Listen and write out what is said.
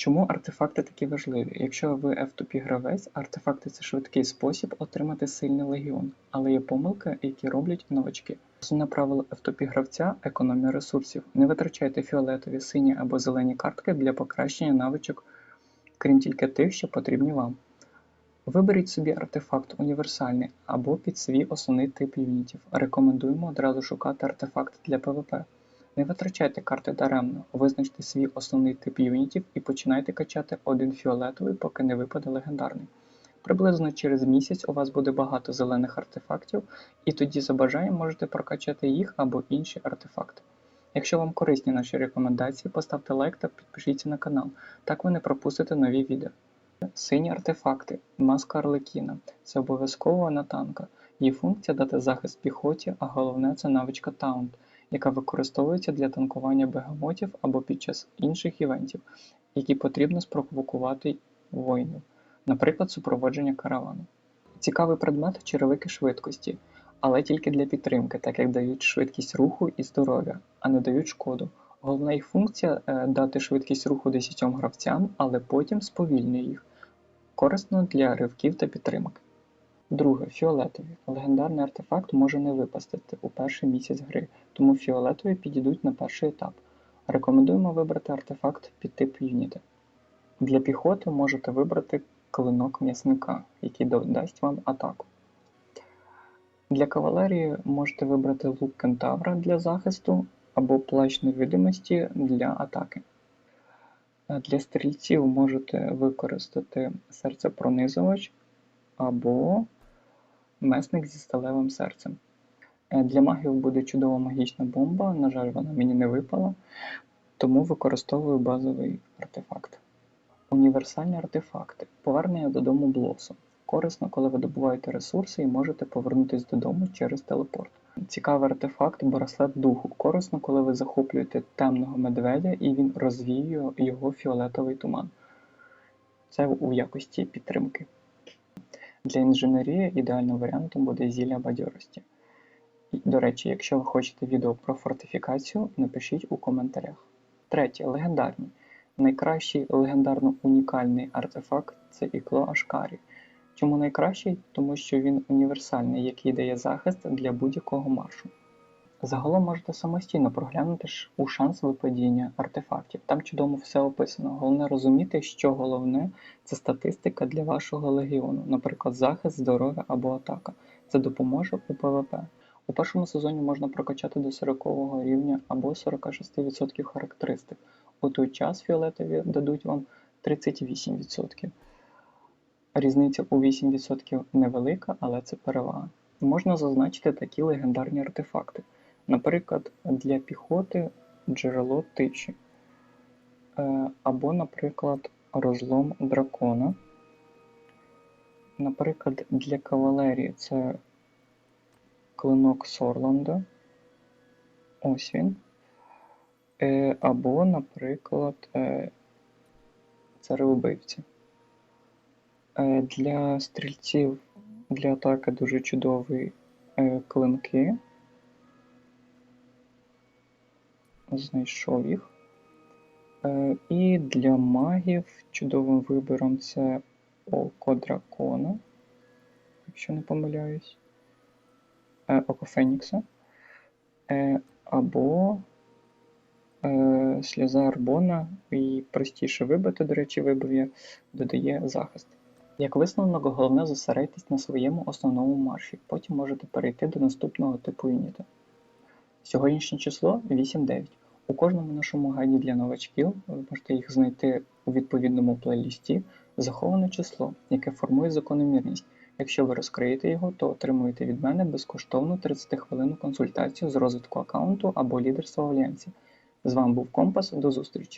Чому артефакти такі важливі? Якщо ви F2P гравець, артефакти це швидкий спосіб отримати сильний легіон, але є помилки, які роблять новачки. Основне правило F2P гравця економія ресурсів. Не витрачайте фіолетові, сині або зелені картки для покращення навичок, крім тільки тих, що потрібні вам. Виберіть собі артефакт універсальний або під свій основний тип юнітів. Рекомендуємо одразу шукати артефакт для PvP. Не витрачайте карти даремно, визначте свій основний тип юнітів і починайте качати один фіолетовий, поки не випаде легендарний. Приблизно через місяць у вас буде багато зелених артефактів, і тоді за бажанням можете прокачати їх або інші артефакти. Якщо вам корисні наші рекомендації, поставте лайк та підпишіться на канал, так ви не пропустите нові відео. Сині артефакти, маска Арлекіна це обов'язково на танка. Її функція дати захист піхоті, а головне це навичка таунт, яка використовується для танкування бегемотів або під час інших івентів, які потрібно спровокувати воїнів, наприклад, супроводження каравану. Цікавий предмет черевики швидкості, але тільки для підтримки, так як дають швидкість руху і здоров'я, а не дають шкоду. Головна їх функція е, дати швидкість руху 10 гравцям, але потім сповільнює їх. Корисно для ривків та підтримок. Друге, фіолетові. Легендарний артефакт може не випасти у перший місяць гри, тому фіолетові підійдуть на перший етап. Рекомендуємо вибрати артефакт під тип юніта. Для піхоти можете вибрати клинок м'ясника, який додасть вам атаку. Для кавалерії можете вибрати лук кентавра для захисту або плащ невидимості для атаки. Е, Для стрільців можете використати серцепронизувач або месник зі сталевим серцем. Е, Для магів буде чудова магічна бомба, на жаль, вона мені не випала, тому використовую базовий артефакт. Універсальні артефакти. Повернення додому блосу. Корисно, коли ви добуваєте ресурси і можете повернутися додому через телепорт. Цікавий артефакт браслет духу. Корисно, коли ви захоплюєте темного медведя і він розвіює його фіолетовий туман. Це у якості підтримки. Для інженерії ідеальним варіантом буде зілля бадьорості. До речі, якщо ви хочете відео про фортифікацію, напишіть у коментарях. Третє легендарні. Найкращий легендарно-унікальний артефакт це ікло Ашкарі. Чому найкращий? Тому що він універсальний, який дає захист для будь-якого маршу. Загалом можете самостійно проглянути у шанс випадіння артефактів. Там чудово все описано. Головне розуміти, що головне це статистика для вашого легіону, наприклад, захист, здоров'я або атака. Це допоможе у ПВП. У першому сезоні можна прокачати до 40 рівня або 46% характеристик. У той час фіолетові дадуть вам 38%. Різниця у 8% невелика, але це перевага. Можна зазначити такі легендарні артефакти. Наприклад, для піхоти джерело тиші. Е, Або, наприклад, розлом дракона. Наприклад, для кавалерії це клинок Сорланда. Ось він. Е, Або, наприклад, е, цареубивці. Е, Для стрільців для атаки дуже чудові е, клинки. Знайшов їх. І для магів чудовим вибором це Око Дракона, якщо не помиляюсь, Око Фенікса. Е, Або е, Сльоза Арбона, і простіше вибити, до речі, вибив я, додає захист. Як висновок, головне зосередьтесь на своєму основному марші, потім можете перейти до наступного типу юніта. Сьогоднішнє число 8-9. У кожному нашому гайді для новачків ви можете їх знайти у відповідному плейлісті заховане число, яке формує закономірність. Якщо ви розкриєте його, то отримуєте від мене безкоштовну 30 хвилинну консультацію з розвитку аккаунту або лідерства в альянсі. З вами був Компас, до зустрічі!